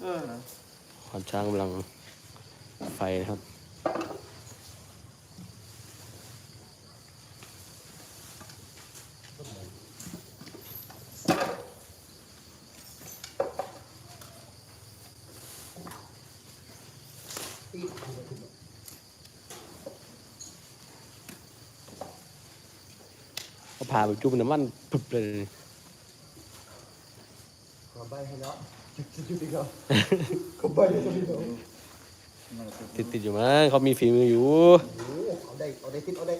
ขอนช้างกำลังไฟนะครับก็พาไปจุ่มน้ำมันพึบเลยขอใบให้แล้ว จุดจุดอีกแล้วขอใบให้แล้วพี่น้องติดติดอยู่มั้งเขามีฝีมืออยู่เอาได้เอาได้ติดเอาได้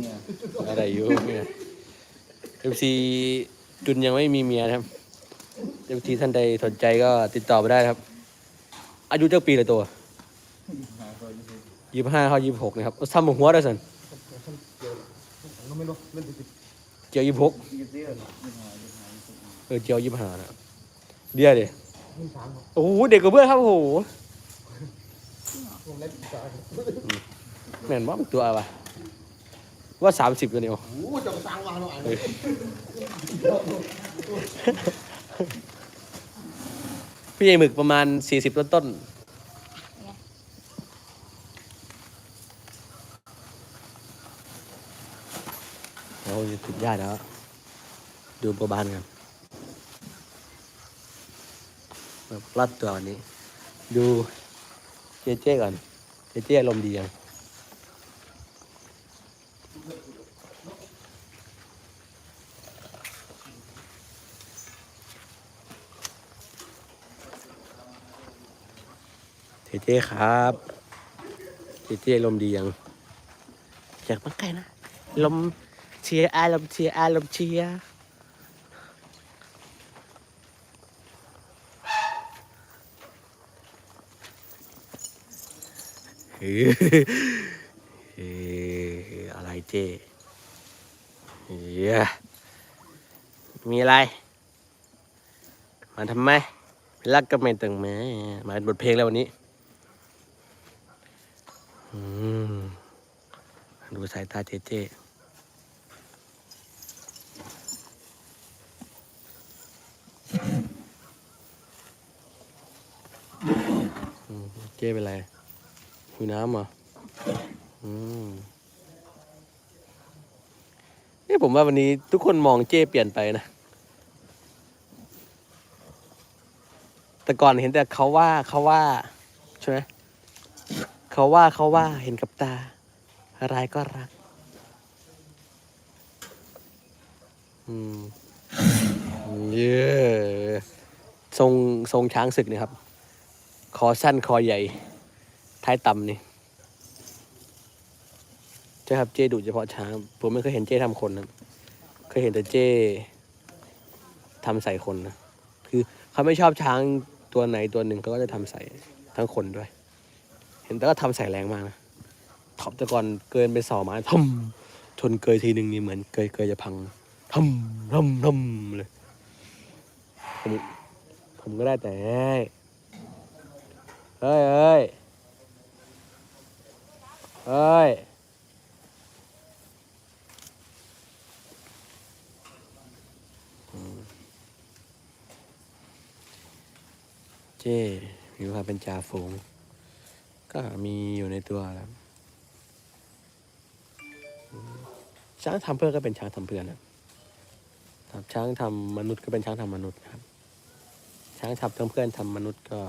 เนี่ยอะไรอยู่เนี่ยเอฟซีจุนยังไม่มีเมียนะครับเอฟซีท่านใดสนใจก็ติดต่อมาได้ครับ อายุเจ้าปีลยตัวหาคนที่ยี่ห้าเขายี่หกนะครับเอาซ้ำหัวได้สันเจียวยี่หกยี่สิบห้ายี่สิบห้ายี่สิบห้าเออเจียวยี่ห้านะ เดียวดิมันสามครับโอ้โหเด็กกว่าเพื่อนครับโอ้โหวงเล็บสามแม่นว่ามันตัวอะไรวะว่าสามสิบกันเนี่ยโอ้โหจะมาสร้างวางหน่อยเออพี่ใหญ่หมึกประมาณสี่สิบต้นต้นๆเราจะติดยากแล้วดูประบานกัน แบบรัดตัวนี้ ดูเจเจก่อนเจเจ้อารมณ์ดียังเจเจครับเจเจ้อารมณ์ดียังอยากมาใกล้นะลมเชียร์อารมณ์เชียร์อารมณ์เชียร์ เฮ้ยอะไรเจ้เฮ้ยมีอะไร มาทำไมรักก็ไม่ตึงแม่มาบทเพลงแล้ววันนี้อืมดูสายตาเจ๊เจอืมเจเป็นไร หิวน้ำเหรออืมนี่ผมว่าวันนี้ทุกคนมองเจเปลี่ยนไปนะ แต่ก่อนเห็นแต่เขาว่าเขาว่าใช่ไหมเขาว่าเขาว่าเห็นกับตา อะไรก็รัก อืมเย้ทรงทรงช้างศึกนี่ยครับ คอสั้นคอใหญ่ ท้ายต่ำนี่ใช่ครับเจ้ดุเฉพาะช้าง ผมไม่เคยเห็นเจ้ทำคนนะเคยเห็นแต่เจ้ทำใส่คนนะคือเขาไม่ชอบช้างตัวไหนตัวหนึ่งเขาก็จะทำใส่ทั้งคนด้วย เห็นแต่ก็ทำใส่แรงมากนะท็อปต่ก่อนเกินไปสองไม้ทำชนเกยทีหนึ่งนี่เหมือนเกยเกยจะพังทำทำทำเลยผมผมก็ได้แต่ เฮ้ยเฮ้ย เฮ้ยเฮ้ยอืมเจ้มีความเป็นจ่าฝูง ก็มีอยู่ในตัวครับช้างทำเพื่อนก็เป็นช้างทำเพื่อนนะครับ ช้างทำมนุษย์ก็เป็นช้างทำมนุษย์ครับ ช้างทำทั้งเพื่อนทำมนุษย์ก็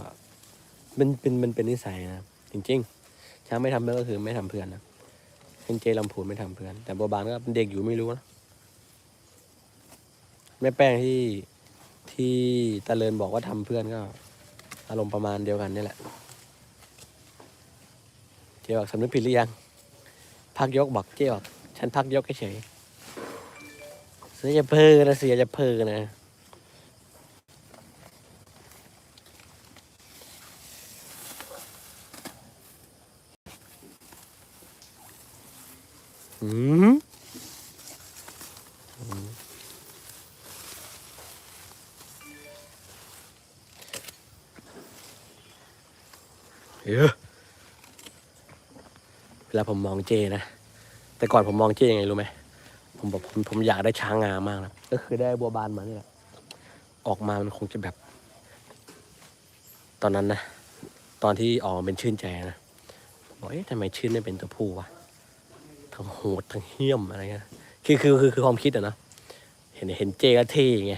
มันเป็นมันเป็นนิสัยนะจริง ๆ ช้างไม่ทำเพื่อนก็คือไม่ทำเพื่อนนะเช่นเจลำพูนไม่ทำเพื่อน แต่บัวบานก็เป็นเด็กอยู่ไม่รู้นะแม่แป้งที่ที่ตะเลินบอกว่าทำเพื่อนก็ อารมณ์ประมาณเดียวกันนี่แหละ เจ๊บอกสำนึกผิดหรือยัง พักยกบอกเจ๊บอกฉันพักยกเฉยเสือจะเพ้อนะเสือจะเพ้อนะ เยอเวลาผมมองเจนะ แต่ก่อนผมมองเจยังไงรู้ไหมผมบอกผมผมอยากได้ช้างงามมากนะก็คือได้บัวบานมานี่แหละออกมามันคงจะแบบ ตอนนั้นนะตอนที่ออกเป็นชื่นใจนะบอกเอ๊ะทำไมชื่นไม่เป็นตัวผู้วะทั้งโหดทั้งเหี้ยมอะไรเงี้ยคือคือคือคือความคิดอะนะเห็นเห็นเจก็เท่ไง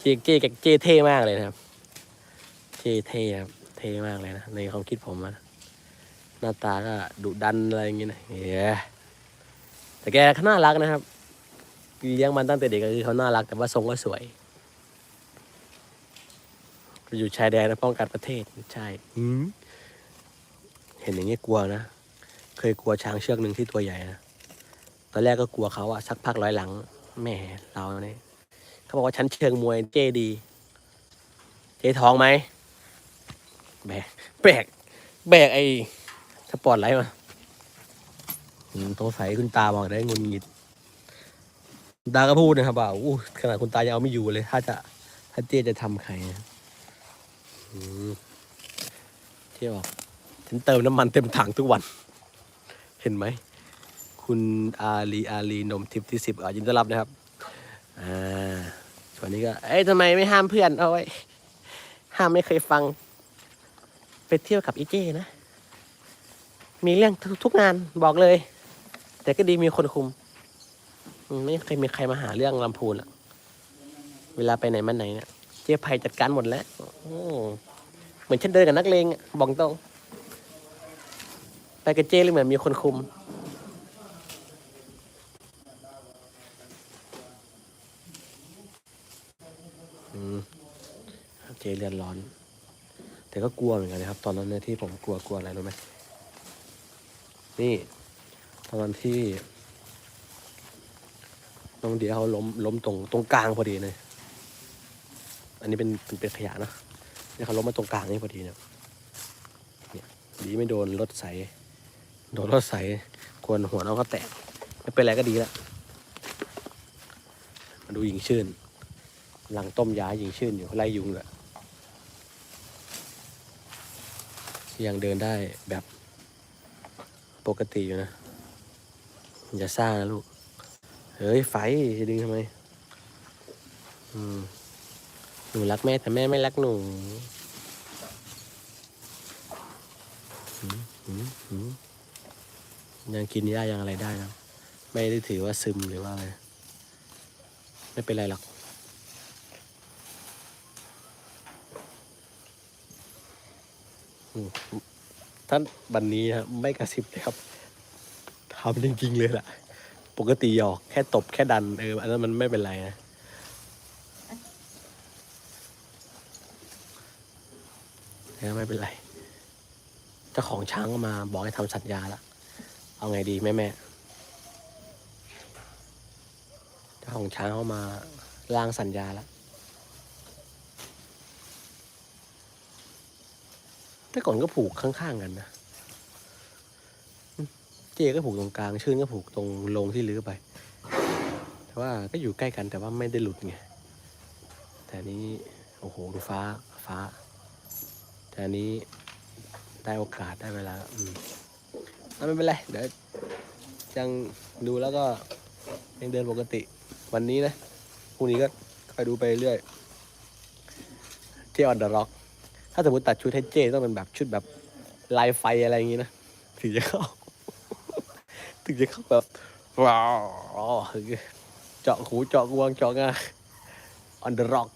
เจเจกับเจเท่มากเลยนะครับ เจเท่ครับ เท่มากเลยนะ ในความคิดผมนะหน้าตาก็ดุดันอะไรอย่างเงี้ยนะเย้แต่แกเขาน่ารักนะครับเลี้ยงมันตั้งแต่เด็กก็คือเขาน่ารักแต่ว่าทรงก็สวย อยู่ชายแดนนะป้องกันประเทศใช่เห็นอย่างนี้กลัวนะเคยกลัวช้างเชือกหนึ่งที่ตัวใหญ่นะตอนแรกก็กลัวเขาอะสักพักร้อยหลังแม่เราเนี่ยเขาบอกว่าชั้นเชิงมวยเจดี เจท้องไหม แบก แบก แบกไอ้สปอร์ตไลท์มาอืมตัวใสคุณตาบอกได้งุนงิดตาก็พูดนะครับว่าอู้ขนาดคุณตายังเอาไม่อยู่เลย ถ้าจะ ถ้าเจจะทำใครนะเที่ยวบอกฉันเติมน้ำมันเต็มถังทุกวัน เห็นไหม คุณอาลีอาลีนมทิพย์ที่สิบอะยินดีต้อนรับนะครับอ่าส่วนนี้ก็ เอ้ยทำไมไม่ห้ามเพื่อนเอาไว้ ห้ามไม่เคยฟัง ไปเที่ยวกับอีเจนะ มีเรื่องทุกงานบอกเลย แต่ก็ดีมีคนคุม ไม่เคยมีใครมาหาเรื่องลำพูนอะเวลาไปไหนมาไหนเนี่ยเจ๊ไผ่จัดการหมดแล้วเหมือนฉันเดินกับนักเลงอะบอกตรงไปกับเจ๊เลยเหมือนมีคนคุมอืมเจ๊เรือนร้อน แต่ก็กลัวเหมือนกันนะครับ ตอนนั้นเนี่ยที่ผมกลัวกลัวอะไรรู้ไหมนี่ ตอนนั้นที่น้องเดียเขาล้มล้มตรงตรงกลางพอดีเลย อันนี้เป็นเป็นเป็นขยะนะเนี่ยเขาล้มมาตรงกลางนี่พอดีเนี่ยเนี่ยดีไม่โดนรถใสโดนรถใสควรหัวน้องก็แตกไม่เป็นไรก็ดีละมาดูหญิงชื่นหลังต้มยาหญิงชื่นอยู่ไล่ยุงเลย ยังเดินได้แบบปกติอยู่นะ อย่าซ่านะลูก เฮ้ย ไฟจะดึงทำไม อืม หนูรักแม่แต่แม่ไม่รักหนูยังกินได้ยังอะไรได้นะ ไม่ได้ถือว่าซึมหรือว่าอะไร ไม่เป็นไรหรอก อืม ท่านบันนี้ครับไม่กระซิบเลยครับทำจริงๆเลยล่ะ ปกติหยอกแค่ตบแค่ดันเอออันนั้นมันไม่เป็นไรนะแล้วไม่เป็นไร เจ้าของช้างมาบอกให้ทำสัญญาละเอาไงดีแม่แม่เจ้าของช้างเขามาร่างสัญญาละ แต่ก่อนก็ผูกข้างๆกันนะเจก็ผูกตรงกลาง ชื่นก็ผูกตรงโรงที่ลื้อไป แต่ว่าก็อยู่ใกล้กันแต่ว่าไม่ได้หลุดไง แต่นี้โอ้โหดูฟ้าฟ้า แต่นี้ได้โอกาสได้เวลา อืมอ่ไม่เป็นไร เดี๋ยวยังดูแล้วก็ยังเดินปกติ วันนี้นะพรุ่งนี้ก็คอยดูไปเรื่อยเจออนเดอะร็อก ถ้าสมมติตัดชุดให้เจต้องเป็นแบบชุดแบบลายไฟอะไรอย่างงี้นะถึงจะเข้า ถึงจะเข้าแบบว้าวเจาะหูเจาะกวงเจาะงาออนเดอะร็อก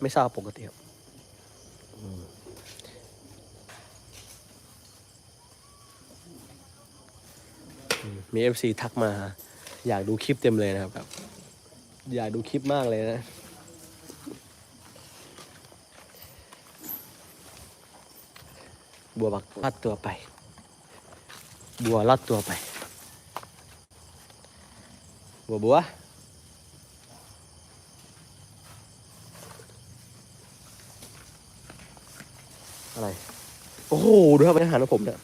ไม่ทราบปกติครับมีเอฟซีทักมา อยากดูคลิปเต็มเลยนะครับ อยากดูคลิปมากเลยนะ บัวบักลอดตัวไป บัวลอดตัวไป บัวบัวอะไร โอ้โห ดูครับอาหารของผมเนี่ย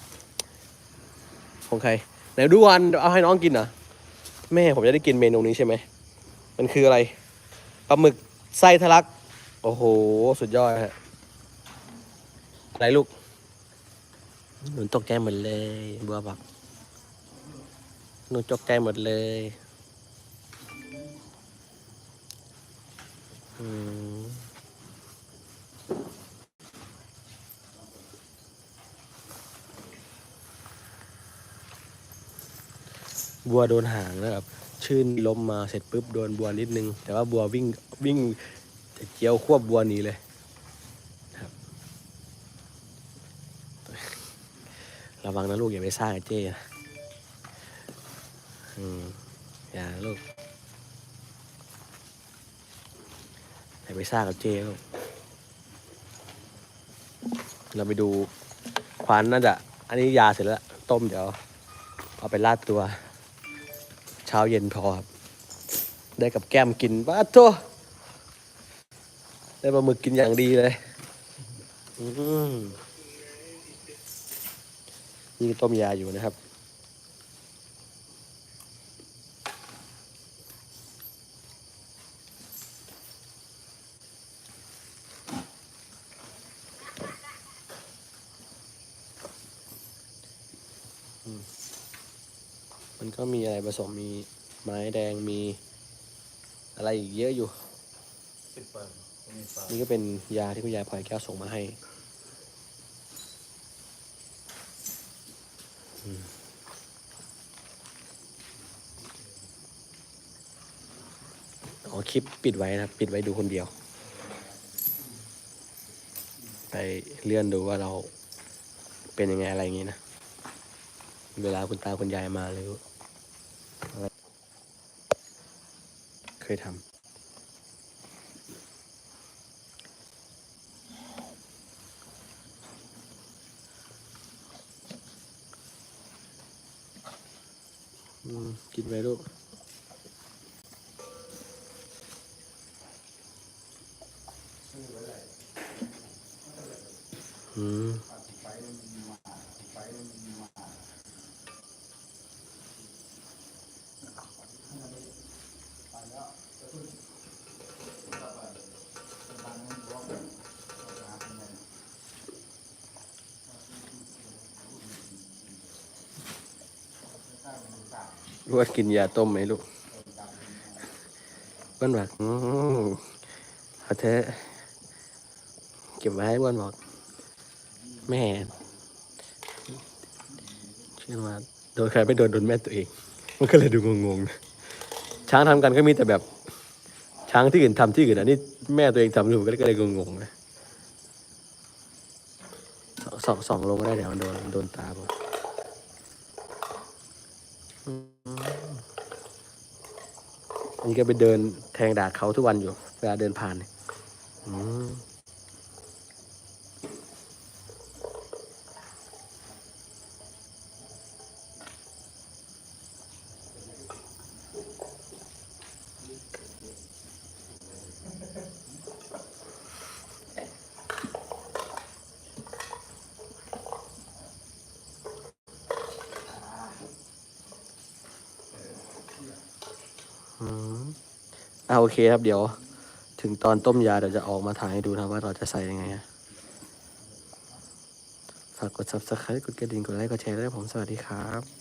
ของใคร ไหนดูวันเอาให้น้องกินเหรอ แม่ผมจะได้กินเมนูนี้ใช่ไหม มันคืออะไร ปลาหมึกไส้ทะลัก โอ้โห สุดยอดฮะ อะไรลูก หนูตกใจหมดเลยบัวบอกหนูตกใจหมดเลยบัวโดนหางนะครับ ชื่นล้มมาเสร็จปุ๊บโดนบัวนิดนึง แต่ว่าบัววิ่งวิ่งจะเจียวควบบัวหนีเลย ระวังนะลูกอย่าไปซ่ากับเจ้นะอืมอย่าลูกอย่าไปซ่ากับเจ้ลูกเราไปดูควานน่าจะอันนี้ยาเสร็จแล้วต้มเดี๋ยว เอาไปราดตัว เช้าเย็นพอครับ ได้กับแก้มกินบ้าโตได้ปลาหมึกกินอย่างดีเลย อืม นี่ต้มยาอยู่นะครับ มันก็มีอะไรผสมมีไม้แดงมีอะไรอีกเยอะอยู่สิบเปิดมีฝานี่ก็เป็นยาที่คุณยายพลอยแก้วส่งมาให้อืมอ๋อ คลิปปิดไว้นะครับ ปิดไว้ดูคนเดียว ไปเลื่อนดูว่าเราเป็นยังไงอะไรอย่างงี้นะ เวลาคุณตาคุณยายมาหรืออะไรเคยทำกินไปลูก อืมรู้ว่ากินยาต้มไหมลูกอ้นบอกอืมเอาเถอะเก็บไว้ให้อ้นบอก แม่เชื่อว่าโดนใครไม่โดนโดนแม่ตัวเอง มันก็เลยดูงงๆช้างทำกันก็มีแต่แบบ ช้างที่อื่นทำที่อื่นอันนี้แม่ตัวเองทำอยู่ก็เลยงงๆนะสองสองลงก็ได้เดี๋ยวมันโดนโดนตาผมอันนี้ก็ไปเดินแทงดาเขาทุกวันอยู่ เวลาเดินผ่านเนี่ยอืม อ่าโอเคครับเดี๋ยว ถึงตอนต้มยาเดี๋ยวจะออกมาถ่ายให้ดูนะว่าเราจะใส่ยังไงฮะฝากกด subscribe กดกระดิ่งกดไลค์กดแชร์ด้วยผมสวัสดีครับ